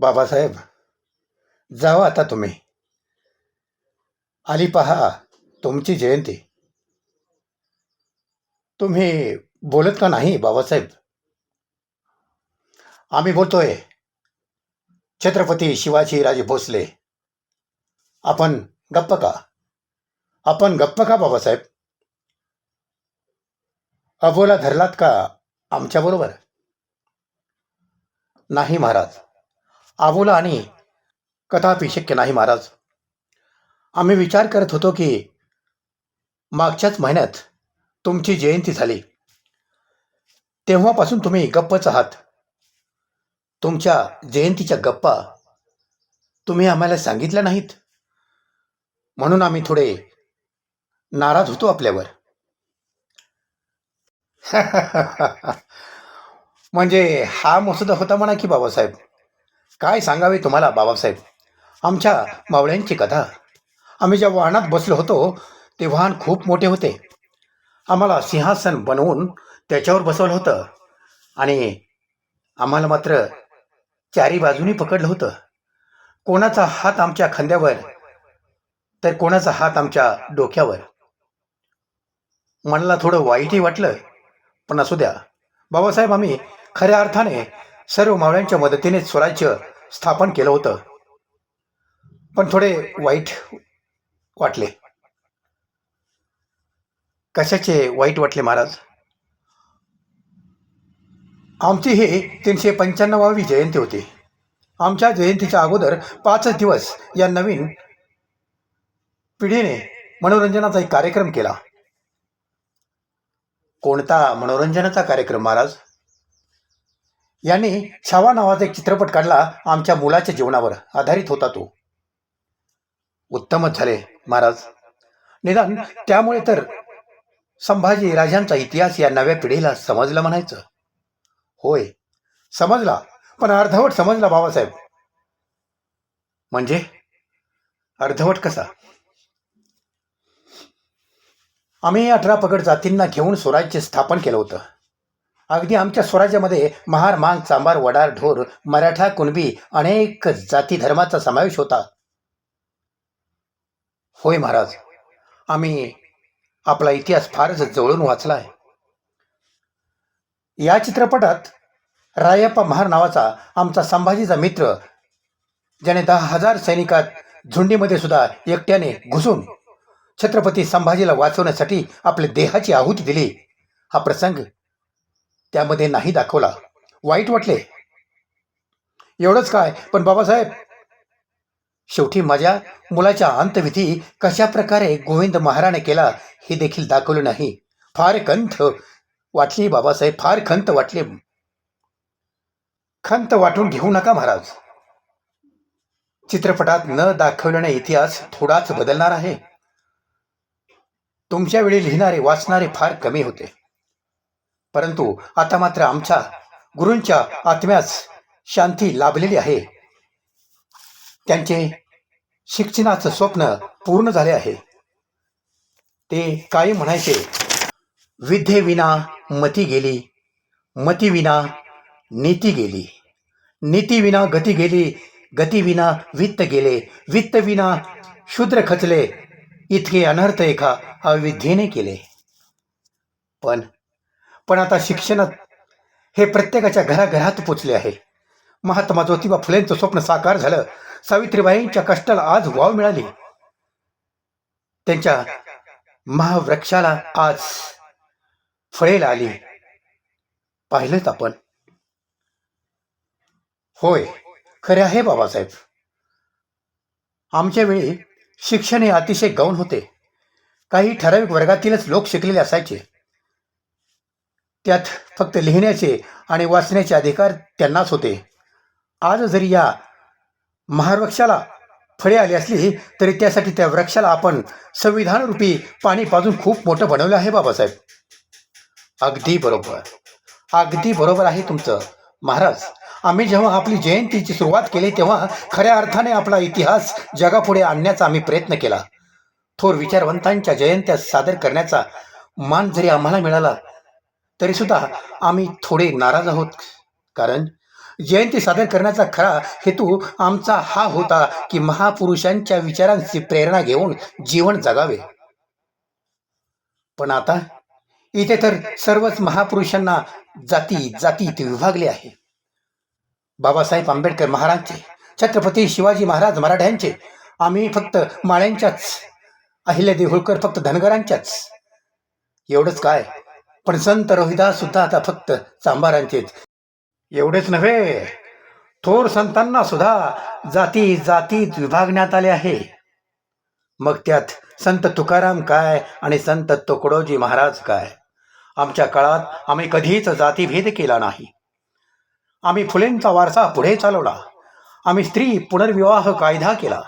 बाबासाहेब जावा आता तुम्ही. आली पहा तुमची जयंती. तुम्ही बोलत का नाही बाबासाहेब? आम्ही बोलतोय. छत्रपती शिवाजी राजे भोसले. आपण गप्प का? आपण गप्प का बाबासाहेब? अबोला धरलात का आमच्याबरोबर नाही महाराज. आबोला आणि कथापि शक्य नाही महाराज. आम्ही विचार करत होतो की मागच्याच महिन्यात तुमची जयंती झाली. तेव्हापासून तुम्ही गप्पच आहात. तुमच्या जयंतीच्या गप्पा तुम्ही आम्हाला सांगितल्या नाहीत. म्हणून आम्ही थोडे नाराज होतो आपल्यावर. म्हणजे हा मसुदा होता म्हणा की बाबासाहेब? काय सांगावे तुम्हाला बाबासाहेब? आमच्या मावळ्यांची कथा. आम्ही ज्या वाहनात बसलो होतो ते वाहन खूप मोठे होते. आम्हाला सिंहासन बनवून त्याच्यावर बसवलं होतं. आणि आम्हाला मात्र चारी बाजूनी पकडलं होतं. कोणाचा हात आमच्या खांद्यावर तर कोणाचा हात आमच्या डोक्यावर? मनाला थोडं वाईटही वाटलं पण असू द्या. बाबासाहेब आम्ही खऱ्या अर्थाने सर्व मावळ्यांच्या मदतीने स्वराज्य स्थापन केलं होतं. पण थोडे वाईट वाटले. कशाचे वाईट वाटले महाराज? आमची ही तीनशे पंच्याण्णवावी जयंती होती. आमच्या जयंतीच्या अगोदर पाचच दिवस या नवीन पिढीने मनोरंजनाचा एक कार्यक्रम केला. कोणता मनोरंजनाचा कार्यक्रम महाराज? यांनी छावा नावाचा एक चित्रपट काढला आमच्या मुलाच्या जीवनावर. आधारित होता तो. उत्तमच झाले महाराज. निदान त्यामुळे तर संभाजी राजांचा इतिहास या नव्या पिढीला समजला म्हणायचं. होय समजला. पण अर्धवट समजला बाबासाहेब. म्हणजे? अर्धवट कसा? आम्ही अठरा पगड जातींना घेऊन स्वराज्य स्थापन केलं होतं. अगदी आमच्या स्वराज्यामध्ये महार मांग चांबार वडार ढोर मराठा कुणबी अनेक जाती धर्माचा समावेश होता. होय महाराज आम्ही आपला इतिहास फारच जवळून आहे या चित्रपटात रायप्पा महार नावाचा आमचा संभाजीचा मित्र ज्याने दहा हजार सैनिकात झुंडीमध्ये सुद्धा एकट्याने घुसून छत्रपती संभाजीला वाचवण्यासाठी आपल्या देहाची आहुती दिली हा प्रसंग त्यामध्ये नाही दाखवला. वाईट वाटले. एवढंच काय पण बाबासाहेब शेवटी माझ्या मुलाच्या अंतविधी कशा प्रकारे गोविंद महाराने केला हे देखील दाखवलं नाही. फार खंत वाटली बाबासाहेब फार खंत वाटली. खंत वाटून घेऊ नका महाराज. चित्रपटात न दाखवल्याने इतिहास थोडाच बदलणार आहे. तुमच्या वेळी लिहिणारे वाचणारे फार कमी होते. परंतु आता मात्र आमच्या गुरूंच्या आत्म्यास शांती लाभलेली आहे. त्यांचे शिक्षणाचं स्वप्न पूर्ण झाले आहे. ते काय म्हणायचे विद्येविना मती गेली मतीविना नीती गेली नीतीविना गती गेली गतीविना वित्त गेले वित्तविना शूद्र खचले इतके अनर्थ एका अविद्येने केले. पण पण आता शिक्षणात हे प्रत्येकाच्या घराघरात पोचले आहे. महात्मा ज्योतिबा फुलेंचं स्वप्न साकार झालं. सावित्रीबाईंच्या कष्टाला आज वाव मिळाली. त्यांच्या महावृक्षाला आज फळेला आली. पाहिलंच आपण. होय खरे आहे बाबासाहेब. आमच्या वेळी शिक्षण हे अतिशय गौण होते. काही ठराविक वर्गातीलच लोक शिकलेले असायचे. त्यात फक्त लिहिण्याचे आणि वाचण्याचे अधिकार त्यांनाच होते. आज जरी या महावृक्षाला फळे आली असली तरी त्यासाठी त्या वृक्षाला आपण संविधान रूपी पाणी पाजून खूप मोठं बनवलं आहे बाबासाहेब. अगदी बरोबर. अगदी बरोबर आहे तुमचं. महाराज आम्ही जेव्हा आपली जयंतीची सुरुवात केली तेव्हा खऱ्या अर्थाने आपला इतिहास जगापुढे आणण्याचा आम्ही प्रयत्न केला. थोर विचारवंतांच्या जयंत्या सादर करण्याचा मान जरी आम्हाला मिळाला तरी सुद्धा आम्ही थोडे नाराज आहोत. कारण जयंती सादर करण्याचा खरा हेतू आमचा हा होता की महापुरुषांच्या विचारांची प्रेरणा घेऊन जीवन जगावे. पण आता इथे तर सर्वच महापुरुषांना जाती जातीत विभागले आहे. बाबासाहेब आंबेडकर महाराजचे छत्रपती शिवाजी महाराज मराठ्यांचे आम्ही फक्त माळ्यांच्याच अहिल्या देहुळकर फक्त धनगरांच्याच. एवढंच काय? पण संत रोहिदास सुद्धा आता फक्त चांबारांचेच एवढेच नव्हे थोर संतांना सुद्धा जाती जातीत विभागण्यात आले आहे. मग त्यात संत तुकाराम काय आणि संत तुकडोजी महाराज काय? आमच्या काळात आम्ही कधीच जातीभेद केला नाही. आम्ही फुलेंचा वारसा पुढे चालवला. आम्ही स्त्री पुनर्विवाह कायदा केला.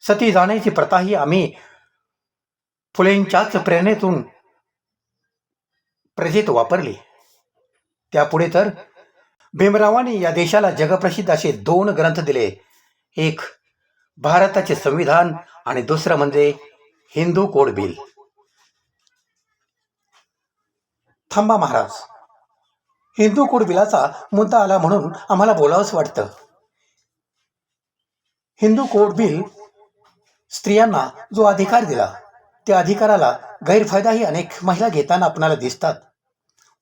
सती जाण्याची प्रथाही आम्ही फुलेंच्याच प्रेरणेतून प्रजेत वापरली. त्यापुढे तर भीमरावांनी या देशाला जगप्रसिद्ध असे दोन ग्रंथ दिले. एक भारताचे संविधान आणि दुसरं म्हणजे हिंदू कोड बिल. थांबा महाराज. हिंदू कोड बिलाचा मुद्दा आला म्हणून आम्हाला बोलावंच वाटतं. हिंदू कोड बिल स्त्रियांना जो अधिकार दिला त्या अधिकाराला गैरफायदाही अनेक महिला घेताना आपणाला दिसतात.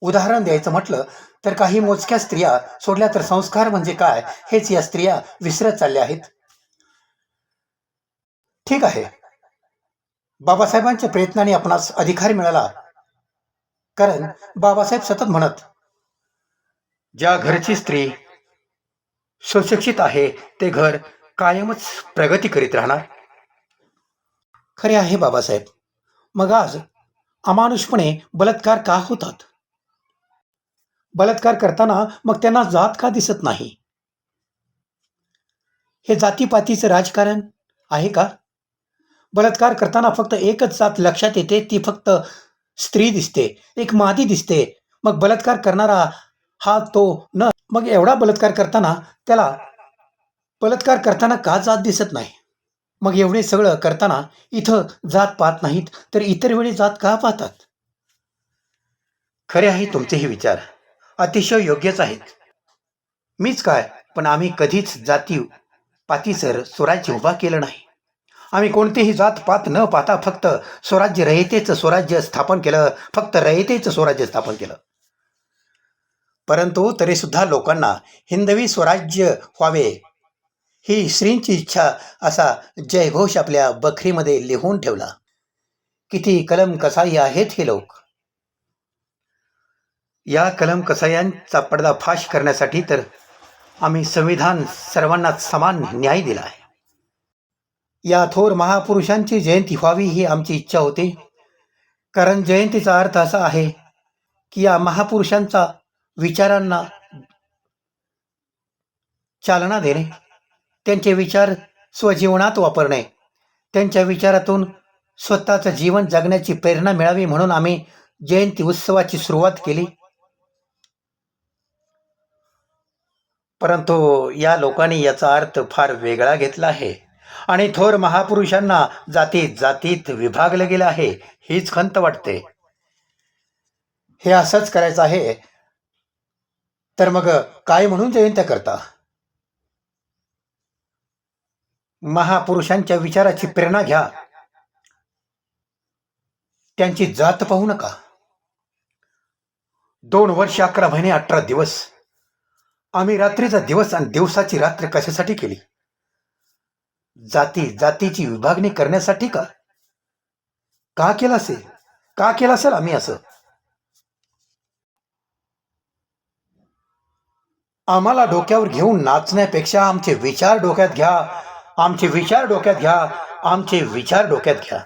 उदाहरण द्यायचं म्हटलं तर काही मोजक्या स्त्रिया सोडल्या तर संस्कार म्हणजे काय? हेच या स्त्रिया विसरत चालल्या आहेत. ठीक आहे. बाबासाहेबांच्या प्रयत्नाने आपणास अधिकार मिळाला. कारण बाबासाहेब सतत म्हणत ज्या घरची स्त्री सुशिक्षित आहे ते घर कायमच प्रगती करीत राहणार. खरे आहे बाबासाहेब. मग आज अमानुषपणे बलात्कार का होतात? बलात्कार करताना मग त्यांना जात का दिसत नाही? हे जातीपातीचं राजकारण आहे का? बलात्कार करताना फक्त एकच जात लक्षात येते ती फक्त स्त्री दिसते एक मादी दिसते. मग बलात्कार करणारा हा तो न मग एवढा बलात्कार करताना त्याला बलात्कार करताना का जात दिसत नाही? मग एवढे सगळं करताना इथं जात पाहत नाहीत तर इतर वेळी जात का पाहतात? खरे आहे तुमचे हे विचार. अतिशय योग्यच आहेत. मीच काय पण आम्ही कधीच जाती पातीसर स्वराज्य उभा केलं नाही. आम्ही कोणतेही जात पात न पाहता फक्त स्वराज्य रयतेचं स्वराज्य स्थापन केलं फक्त रयतेचं स्वराज्य स्थापन केलं. परंतु तरीसुद्धा लोकांना हिंदवी स्वराज्य व्हावे ही श्रींची इच्छा असा जयघोष आपल्या बखरीमध्ये लिहून ठेवला. किती कलम कसाई आहेत हे लोक? या कलम कसायांचा पडदा फाश करण्यासाठी तर आम्ही संविधान सर्वांना समान न्याय दिला आहे. या थोर महापुरुषांची जयंती व्हावी ही आमची इच्छा होती. कारण जयंतीचा अर्थ असा आहे की या महापुरुषांचा विचारांना चालना देणे त्यांचे विचार स्वजीवनात वापरणे त्यांच्या विचारातून स्वतःचं जीवन जगण्याची प्रेरणा मिळावी म्हणून आम्ही जयंती उत्सवाची सुरुवात केली. परंतु या लोकांनी याचा अर्थ फार वेगळा घेतला आहे. आणि थोर महापुरुषांना जातीत जातीत विभागलं गेलं आहे हीच खंत वाटते. हे असंच करायचं आहे. तर मग काय म्हणून जयंत्या करता? महापुरुषांच्या विचाराची प्रेरणा घ्या. त्यांची जात पाहू नका. दोन वर्ष अकरा महिने अठरा दिवस. आम्ही रात्रीचा दिवस आणि दिवसाची रात्र कशासाठी केली? जाती जातीची विभागणी करण्यासाठी का? का केला असेल का केला असेल आम्ही असं? आम्हाला डोक्यावर घेऊन नाचण्यापेक्षा आमचे विचार डोक्यात घ्या. आमचे विचार डोक्यात घ्या. आमचे विचार डोक्यात घ्या.